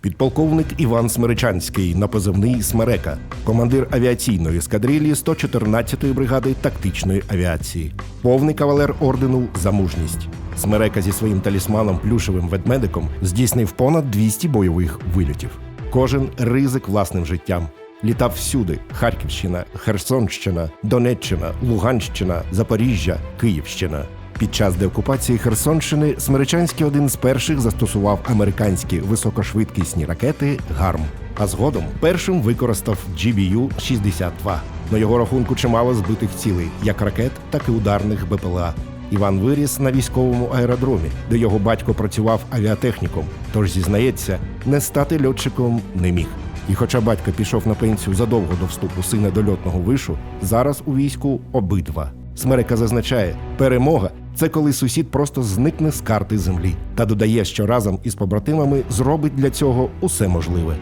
Підполковник Іван Смеречанський на позивний Смерека, командир авіаційної ескадрилі 114-ї бригади тактичної авіації, повний кавалер ордену за мужність. Смерека зі своїм талісманом плюшевим ведмедиком здійснив понад 200 бойових вильотів. Кожен ризик власним життям. Літав всюди: Харківщина, Херсонщина, Донеччина, Луганщина, Запоріжжя, Київщина. Під час деокупації Херсонщини Смеречанський один з перших застосував американські високошвидкісні ракети ГАРМ, а згодом першим використав GBU-62. На його рахунку чимало збитих цілей, як ракет, так і ударних БПЛА. Іван виріс на військовому аеродромі, де його батько працював авіатехніком. Тож зізнається, не стати льотчиком не міг. І хоча батько пішов на пенсію задовго до вступу сина до льотного вишу, зараз у війську обидва. Смерека зазначає, перемога це коли сусід просто зникне з карти землі та додає, що разом із побратимами зробить для цього усе можливе.